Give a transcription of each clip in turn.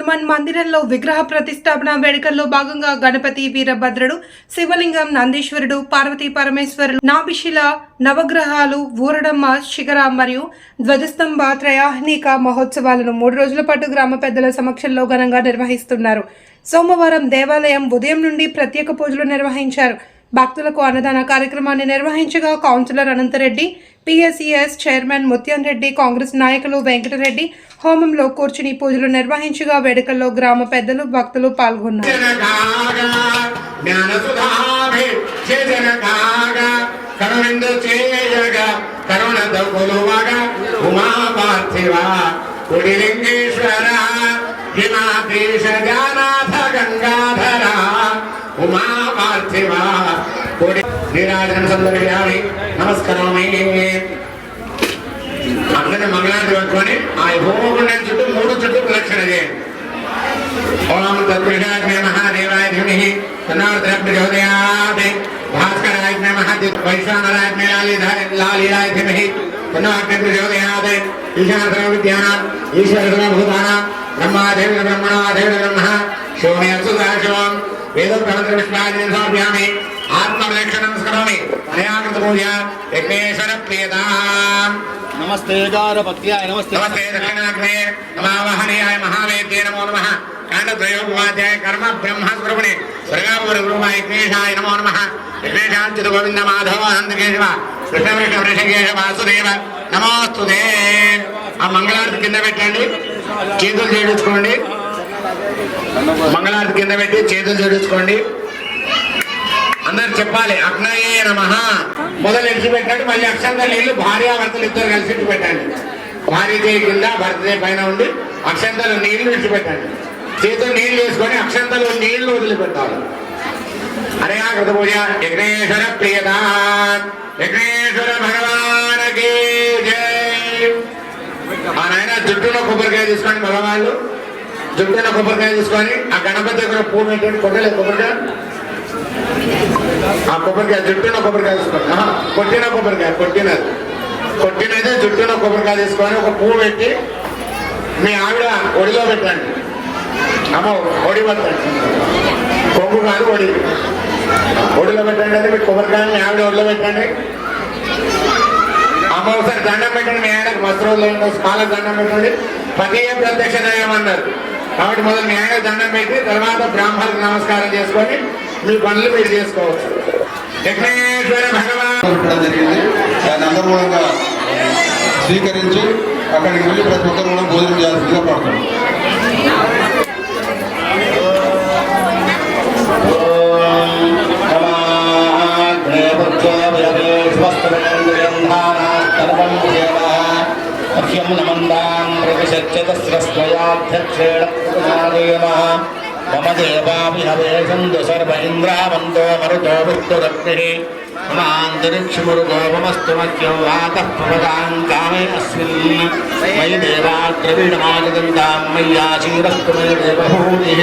హనుమాన్ మందిరంలో విగ్రహ ప్రతిష్టాపన వేడుకల్లో భాగంగా గణపతి వీరభద్రుడు శివలింగం నందీశ్వరుడు పార్వతీ పరమేశ్వరులు నాభిశిల నవగ్రహాలు ఊరడమ్మ శిఖర మరియు ధ్వజస్తంభ త్రయాహ్నిక మహోత్సవాలను మూడు రోజుల పాటు గ్రామ పెద్దల సమక్షంలో ఘనంగా నిర్వహిస్తున్నారు. సోమవారం దేవాలయం ఉదయం నుండి ప్రత్యేక పూజలు నిర్వహించారు. భక్తులకు అన్నదాన కార్యక్రమాన్ని నిర్వహించగా councillor Anantareddy PSES chairman Mutyam Reddy Congress నాయకులు వెంకటరెడ్డి హోమంలో కూర్చుని పూజలు నిర్వహించగా వేడుకల్లో గ్రామ పెద్దలు భక్తులు పాల్గొన్నారు ఉమా పార్థివ కుడిలింగేశ్వర హిమాద్రీష జానాథ మంగళాన్ని పట్టుకొని ఆ హోమగుండం చుట్టూ మూడు చుట్టూ ప్రదక్షిణ చేయండి ఓం తత్పురుషాగ్నే మహాదేవాయ ధీమహి తన్నార్ద్ర ప్రచోదయాత్ భాస్కరాయ నమః వైశ్వానరాయ లాలిరాయ ధీమహి తన్నార్ద్ర ప్రచోదయాత్ ఈశాన సర్వ విద్యానాం ఈశ్వర సర్వభూతానాం బ్రహ్మాదేవ బ్రహ్మణాదేవ బ్రహ్మ. శివమే అసుదాశివం. వేద ప్రమంత్ర విష్ణాన్ని సమర్పయామి ఆత్మరక్షణం స్కరోమి అయాకృత పూజ యజ్ఞేశ్వర ప్రియతాం నమస్తే గారభక్త్యాయ నమస్తే నమస్తే దక్షిణాగ్నే నమావహనీయాయ మహావేద్యే నమో నమః కాండద్వయోపాధ్యాయ కర్మ బ్రహ్మస్వరూపిణి స్వర్గాపురి గురుమ యజ్ఞేశాయ నమో నమః యజ్ఞేశాంచిత గోవింద మాధవ ఆనందకేశవ కృష్ణకృష్ణ వృషకేశ వాసుదేవ నమోస్తుదే ఆ మంగళారతి కింద పెట్టండి. చేతులు చేయించుకోండి. మంగళారతి కింద పెట్టి చేతులు చేయించుకోండి అందరు చెప్పాలి అగ్నయే నమ. మొదలు ఎడిచి పెట్టండి మళ్ళీ అక్షంత నీళ్ళు భార్యాభర్తలు ఇద్దరు కలిసి పెట్టండి భార్య చేయి కింద భర్త పైన ఉండి అక్షంతలు నీళ్ళు విడిచిపెట్టండి. చేతులు నీళ్ళు వేసుకొని అక్షంతలు నీళ్ళు వదిలిపెట్టాలి. అరే కృత పూజ యజ్ఞేశ్వర ప్రియత యజ్ఞేశ్వర భగవానకి జై. ఆ నాయన జుట్టులో కొబ్బరికాయ తీసుకోండి మగవాళ్ళు జుట్టులో కొబ్బరికాయ తీసుకొని ఆ గణపతి దగ్గర పువ్వు పెట్టండి కొట్టలేదు కొబ్బరికాయ. ఆ కొబ్బరికాయ జుట్టున కొబ్బరికాయ తీసుకొని కొట్టిన కొబ్బరికాయ కొట్టినది. కొట్టినది జుట్టున కొబ్బరికాయ తీసుకొని ఒక పువ్వు పెట్టి మీ ఆవిడ ఒడిలో పెట్టండి. అమ్మ ఒడి పెట్టండి. కొంగు కాదు ఒడి. ఒడిలో పెట్టండి అది మీ కొబ్బరికాయని మీ ఆవిడ ఒడిలో పెట్టండి. అమ్మ ఒకసారి దండం పెట్టండి. మీ ఆయనకు వస్త్రంలో స్మాల దండం పెట్టండి. పతియే ప్రత్యక్ష దైవం అన్నారు. కాబట్టి మొదలు న్యాయ దండం పెట్టి తర్వాత బ్రాహ్మణులకు నమస్కారం చేసుకొని మీ పనులు మీరు చేసుకోవచ్చు. యజ్ఞేశ్వర భగవాన్. జరిగింది. దాన్ని అందరూ కూడా స్వీకరించి అక్కడికి వెళ్ళి ప్రతి ఒక్కరు కూడా భోజనం చేయాల్సిందిగా పడుతుంది మమ దేవాభినవేశందు సర్వ ఇంద్రావంతో మరుతో విష్ణురగ్నిः మమాంతరిక్షమురుగోపమస్తు మధ్యం వాతః పవదాం కామే అస్మిన్ మయి దేవాగ్రవీణమాగదంతాం మయ్యాచీరస్తు మే దేవభూతిः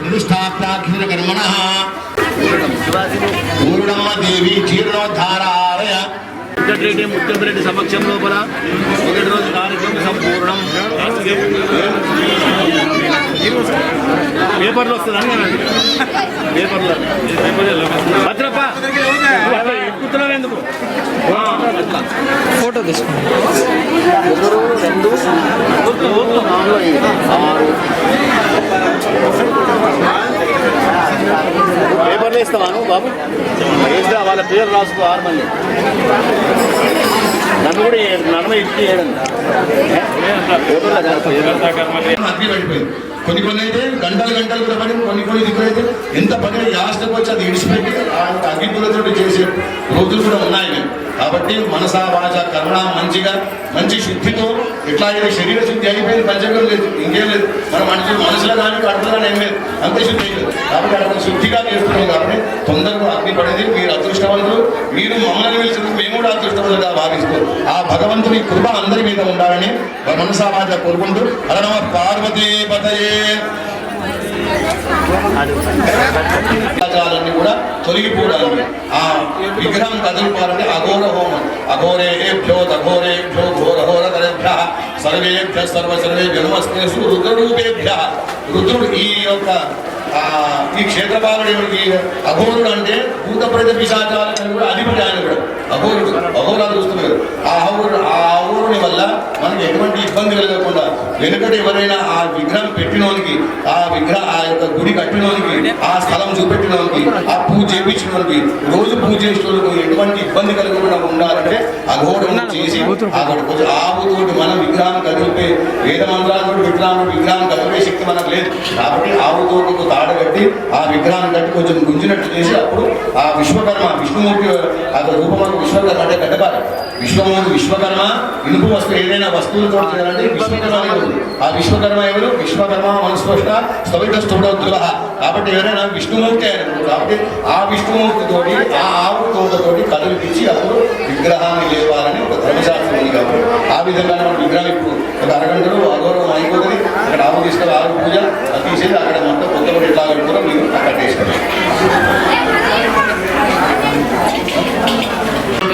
ప్రతిష్టాప్తాఖిల కర్మణ దేవి జీర్ణోద్ధారాయ వెంకటరెడ్డి ముత్యంరెడ్డి సమక్షం లోపల మొదటి రోజు కార్యక్రమం సంపూర్ణం. పేపర్లో వస్తుందని పేపర్లో. భద్రప్ప ఫోటో తీసుకున్నాం రెండు పేపర్లు ఇస్తావాను బాబు? వేస్తే వాళ్ళ పేరు రాసుకో ఆరు మంది. నన్ను కూడా ఏ- నన్ను ఇచ్చి కొన్ని కొన్ని అయితే గంటలు గంటలు కూడా పడి కొన్ని కొన్ని దిక్కులు అయితే ఎంత పని యాస్టకు వచ్చి అది ఇడిచిపెట్టి ఆ అగ్గిపులతో చేసే రోజులు కూడా ఉన్నాయి. కాబట్టి మనసా వాచ కరుణ మంచిగా మంచి శుద్ధితో ఎట్లా అయితే శరీర శుద్ధి అయిపోయింది పంచకం లేదు ఇంకేం లేదు. మన మనిషి మనసులో కానీ కడుపులో ఏం లేదు. అంతే శుద్ధి లేదు కాబట్టి అక్కడ శుద్ధిగా చేస్తున్నాం కాబట్టి తొందరగా అగ్ని పడేది. మీరు అదృష్టవంతులు. మీరు మమ్మల్ని పిలిచినందుకు మేము కూడా అదృష్టవంతులుగా భావిస్తూ ఆ భగవంతుని కృప అందరి మీద ఉండాలని మనసా వాచ కోరుకుంటూ అలా పార్వతీ పతయే. రాజాలన్నీ కూడా తొలగిపోవడానికి ఆ విగ్రహం కదిలిపోవాలంటే అఘోర హోమం. అఘోరేభ్యో అఘోరేభ్యో ఘోరఘోరతరేభ్య సర్వేభ్య సర్వ సర్వే జన్మస్నేసు రుద్రరూపేభ్య రుద్రుడు ఈ యొక్క ఈ క్షేత్రపాలుడు అఘోరుడు అంటే భూత ప్రేత పిశాచాలని కూడా అధిపతి ఆయన కూడా. అఘోరుడు అహోరాలు చూస్తున్నారు. ఆ అఘోరుడు ఆ అహోరుని వల్ల మనకి ఎటువంటి ఇబ్బంది కలగకుండా వెనుకటి ఎవరైనా ఆ విగ్రహం పెట్టినోనికి ఆ విగ్రహ ఆ యొక్క గుడి కట్టినోనికి ఆ స్థలం చూపెట్టినోనికి ఆ పూజ చేయించినోనికి రోజు పూజ చేసిన ఎటువంటి ఇబ్బంది కలగకుండా ఉండాలంటే అఘోరం చేసి అక్కడ కొంచెం ఆవుతోటి మనం విగ్రహం కదిలిపే వేద మంత్రాలు విగ్రహం విగ్రహం కదిలిపే శక్తి మనకు లేదు. కాబట్టి ఆవుతో ఒక కట్టి ఆ విగ్రహాన్ని కట్టి కొంచెం గుంజినట్టు చేసి అప్పుడు ఆ విశ్వకర్మ విష్ణుమూర్తి ఆ రూపంలో విశ్వకర్మ అంటే గడ్డపాలి విశ్వము విశ్వకర్మ ఇనుపు వస్తువు ఏదైనా వస్తువులు చేయాలంటే విశ్వకర్మ ఉంది. ఆ విశ్వకర్మ ఎవరు? విశ్వకర్మ మనస్పష్ట స్థవిత స్థూడ కాబట్టి ఎవరైనా విష్ణుమూర్తి ఆయన కాబట్టి ఆ విష్ణుమూర్తితోటి ఆ ఆవు తోటతోటి కదిలిపించి అప్పుడు విగ్రహాన్ని లేవాలని ఒక ధర్మశాస్త్రం ఉంది కాబట్టి. ఆ విధంగా మనం విగ్రహం ఇప్పుడు ఒక అరగంటలో అగౌరవం అయిపోతుంది. అక్కడ ఆవు తీసుకొని ఆవు పూజ అది తీసేది అక్కడ మొత్తం కొత్తగా ఎట్లా కట్టుకోవడం మీరు అక్కడ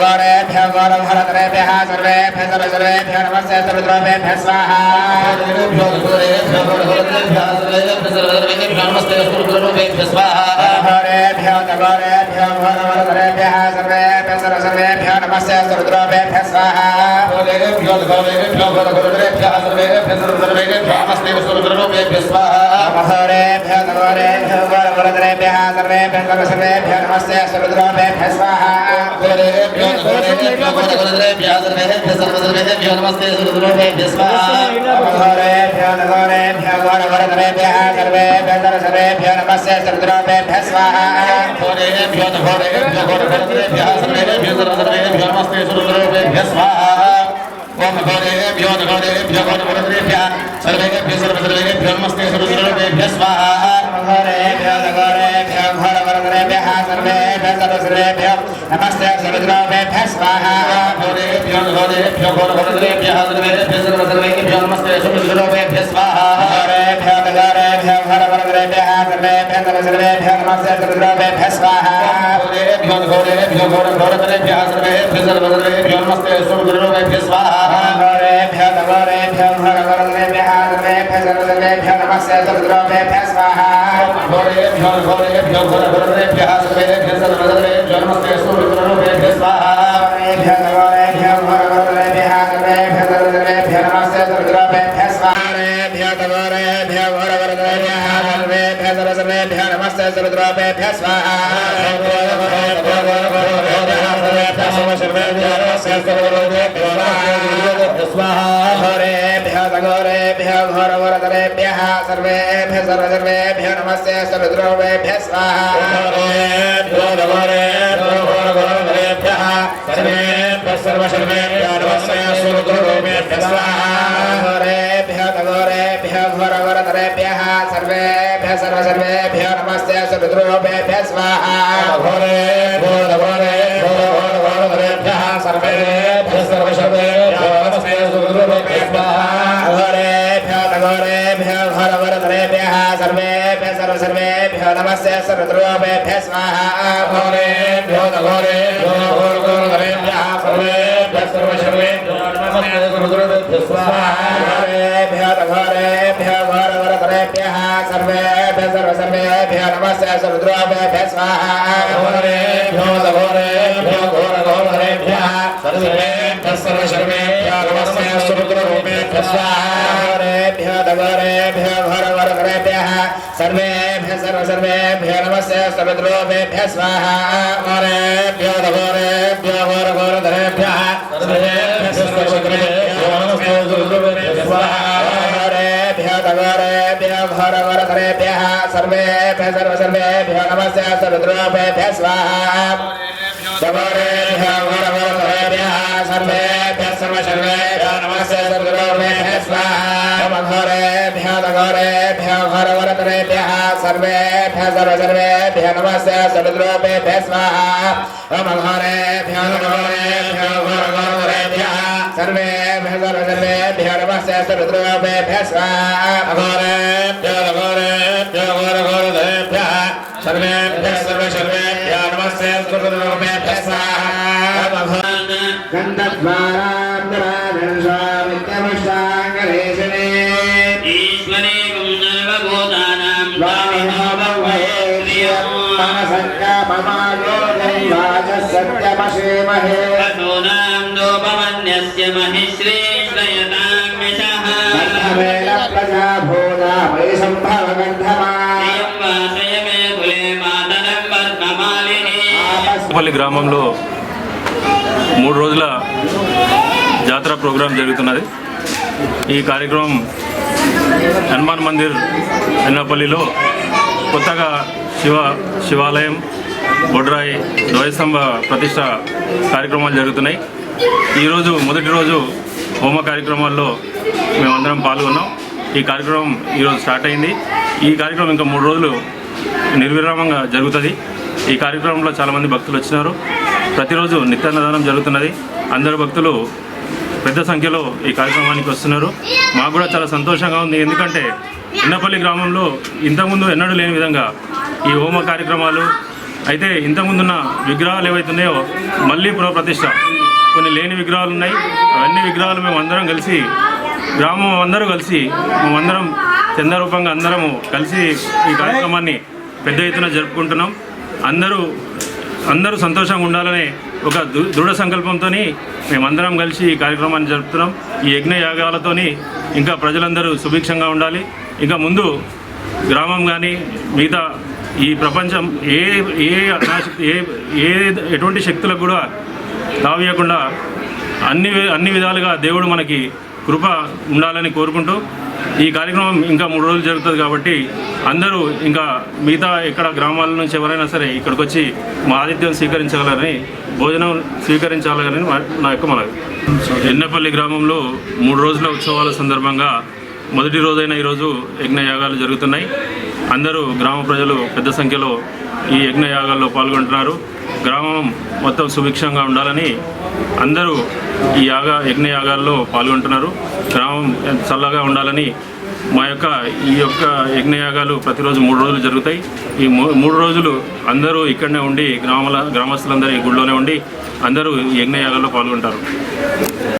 गौरेभ्य गौरभरतरेभ्यः सर्वेभ्य सर्वसर्वेभ्य नमस्ते सर्वद्रवेभ्य स्वाहा नमस्ते सर्वद्रवेभ्य स्वाहा गौरेभ्य गौरेभ्य गौरभरतरेभ्यः नमस्ते सर्वद्रव्येभ्यः स्वाहा भूदेवेभ्यो भूदेवेभ्यो भूदेवेभ्यः सर्वेभ्यः सर्वद्रव्येभ्यः नमस्ते सर्वद्रव्येभ्यः स्वाहा महोरेभ्यः नवरेभ्यो वरदरेभ्यः सर्वेभ्यः सर्वसर्वेभ्यः नमस्ते सर्वद्रव्येभ्यः स्वाहा भूदेवेभ्यो भूदेवेभ्यो वरदरेभ्यः सर्वेभ्यः सर्वसर्वेभ्यः नमस्ते सर्वद्रव्येभ्यः स्वाहा महोरेभ्यः नवरेभ्यो वरदरेभ्यः सर्वेभ्यः सर्वसर्वेभ्यः नमस्ते सर्वद्रव्येभ्यः स्वाहा చేసుకోండి నమస్తే సర్వద్రోభ్య స్వాహా నమస్తే సర్వద్రోభ్య స్వాహా సర్వేభ్య नमस्ते सर्वद्रव्येभ्यः स्वाहा। भूरेभ्यो भूरेभ्यो भूरभूरेभ्यः सर्वेभ्यः सर्वसर्वेभ्यो नमस्ते सुमिश्रोभ्यः स्वाहा। हरेभ्यो गगरेभ्यः हरवरगरेभ्यः सर्वेभ्यः सर्वसर्वेभ्यः नमस्ते सर्वद्रव्येभ्यः स्वाहा। भूरेभ्यो भूरेभ्यो भूरभूरेभ्यः सर्वेभ्यः सर्वसर्वेभ्यो नमस्ते सुमिश्रोभ्यः स्वाहा। हरेभ्यो गगरेभ्यः हरवरगरेभ्यः सर्वेभ्यो नमस्ते सर्वद्रोभ्यः स्वाहा घोरेभ्यो घोरेभ्यो घोरघोरेभ्यः सर्वेभ्यः सर्वद्रोभ्यो नमस्ते सूर्यद्रोभ्यः स्वाहा घोरेभ्यो घोरेभ्यो वरदरेभ्यः सर्वेभ्यः सर्वधर्मेभ्यो नमस्ते सर्वद्रोवेभ्यः स्वाहाभ्यः सर्वेभ्यः सर्वशर्मेभ्यो नमस्ते सर्वद्रोवेभ्यः स्वाहाभ्यः घोरेभ्यः घोरवरदरेभ्यः सर्वेभ्यः सर्व सर्वस्य सर्वद्रव्येभ्य स्वाहा भोरेभ्यो नभोरेभ्यो भोर्गोर्धरेभ्यः सर्वेभ्यः सर्वशर्वेभ्यो नमः गुरुद्रव्येभ्यो स्वाहा भोरेभ्यो नभोरेभ्यो भोरवरधरेभ्यः सर्वेभ्य सर्वसर्वेभ्यो नमस्य सर्वद्रव्येभ्य स्वाहा भोरेभ्यो नभोरेभ्यो घोरघोरधरेभ्यः सर्वेभ्यः सर्वशर्वेभ्यो नमस्य सर्वद्रव्येभ्य स्वाहा भोरेभ्यो नभोरेभ्यो भोरव सर्वेभ्य सर्व सर्वेभ्य नमस्ते सर्वद्रोभ्यः स्वाहा ओरेभ्यो सर्वे घोरघोरधरेभ्यः सर्वेभ्यः सर्वद्रोभ्यो नमस्ते सर्वद्रोभ्यः स्वाहा ओरेभ्यो दघोरेभ्यो घोरघोरधरेभ्यः सर्वेभ्यः सर्व सर्वेभ्यो नमस्ते सर्वद्रोभ्यः स्वाहा। दघोरेभ्यो घोरघोर सर्वेभ्यः सर्व सर्वेभ्यो नमस्ते सर्वद्रोपेभ्यः स्वाहा घोरेभ्यो घोरेभ्यो घोरगोरधरेभ्यः सर्वेभ्यः सर्व सर्वेभ्यो नमस्ते सर्वद्रोपेभ्यः स्वाहा घोरेभ्यो घोरेभ्यो घोरगोरधरेभ्यः सर्वेभ्यः सर्व सर्वेभ्यो नमस्ते सर्वद्रोपेभ्यः स्वाहा घोरेभ्यो घोरेभ्यो घोरगोरधरेभ्यः सर्वेभ्यः सर्व सर्वेभ्यो नमस्ते सर्वद्रोपेभ्यः स्वाहा गन्धद्वारान्तराधर्षामित्यमष्टाङ्गलेशने ईश्वरे सर्वभूतानां सत्यमशेमहे पशूनां दोपमन्यस्य महिश्रेष्ठयतां यशः प्रजा भूता वैशम्भव गन्धमा మూడు రోజుల జాతర ప్రోగ్రాం జరుగుతున్నది. ఈ కార్యక్రమం హనుమాన్ మందిర్ ఎన్నపల్లిలో కొత్తగా శివ శివాలయం బొడ్రాయి ద్వయస్తంభ ప్రతిష్ట కార్యక్రమాలు జరుగుతున్నాయి. ఈరోజు మొదటి రోజు హోమ కార్యక్రమాల్లో మేమందరం పాల్గొన్నాం. ఈ కార్యక్రమం ఈరోజు స్టార్ట్ అయింది. ఈ కార్యక్రమం ఇంకా మూడు రోజులు నిర్విరామంగా జరుగుతుంది. ఈ కార్యక్రమంలో చాలామంది భక్తులు వచ్చినారు. ప్రతిరోజు నిత్యాన్నదానం జరుగుతున్నది. అందరు భక్తులు పెద్ద సంఖ్యలో ఈ కార్యక్రమానికి వస్తున్నారు. మాకు కూడా చాలా సంతోషంగా ఉంది. ఎందుకంటే ఇన్నపల్లి గ్రామంలో ఇంతకుముందు ఎన్నడూ లేని విధంగా ఈ హోమ కార్యక్రమాలు అయితే ఇంతకుముందున్న విగ్రహాలు ఏవైతున్నాయో మళ్ళీ పునఃప్రతిష్ట కొన్ని లేని విగ్రహాలు ఉన్నాయి. అవన్నీ విగ్రహాలు మేము అందరం కలిసి గ్రామం అందరూ కలిసి మేమందరం చందరూపంగా అందరము కలిసి ఈ కార్యక్రమాన్ని పెద్ద ఎత్తున జరుపుకుంటున్నాం. అందరూ అందరూ సంతోషంగా ఉండాలనే ఒక దృఢ సంకల్పంతో మేమందరం కలిసి ఈ కార్యక్రమాన్ని జరుపుతున్నాం. ఈ యజ్ఞయాగాలతోని ఇంకా ప్రజలందరూ సుభిక్షంగా ఉండాలి. ఇంకా ముందు గ్రామం కానీ మిగతా ఈ ప్రపంచం ఏ ఏ అనాశక్తి ఏ ఏ ఎటువంటి శక్తులకు కూడా తావీయకుండా అన్ని వి- అన్ని విధాలుగా దేవుడు మనకి కృప ఉండాలని కోరుకుంటూ ఈ కార్యక్రమం ఇంకా మూడు రోజులు జరుగుతుంది కాబట్టి అందరూ ఇంకా మిగతా ఇక్కడ గ్రామాల నుంచి ఎవరైనా సరే ఇక్కడికి వచ్చి మా ఆతిథ్యం స్వీకరించగలరని భోజనం స్వీకరించాలని మా- నా యొక్క మనవి. ఎన్నపల్లి గ్రామంలో మూడు రోజుల ఉత్సవాల సందర్భంగా మొదటి రోజైన ఈరోజు యజ్ఞయాగాలు జరుగుతున్నాయి. అందరూ గ్రామ ప్రజలు పెద్ద సంఖ్యలో ఈ యజ్ఞయాగాల్లో పాల్గొంటున్నారు. గ్రామం మొత్తం సుభిక్షంగా ఉండాలని అందరూ ఈ యాగా యజ్ఞయాగాల్లో పాల్గొంటున్నారు. గ్రామం చల్లగా ఉండాలని మా యొక్క ఈ యొక్క యజ్ఞయాగాలు ప్రతిరోజు మూడు రోజులు జరుగుతాయి. ఈ మూ- మూడు రోజులు అందరూ ఇక్కడనే ఉండి గ్రామాల గ్రామస్తులందరూ ఈ గుడిలోనే ఉండి అందరూ ఈ యజ్ఞయాగాల్లో పాల్గొంటారు.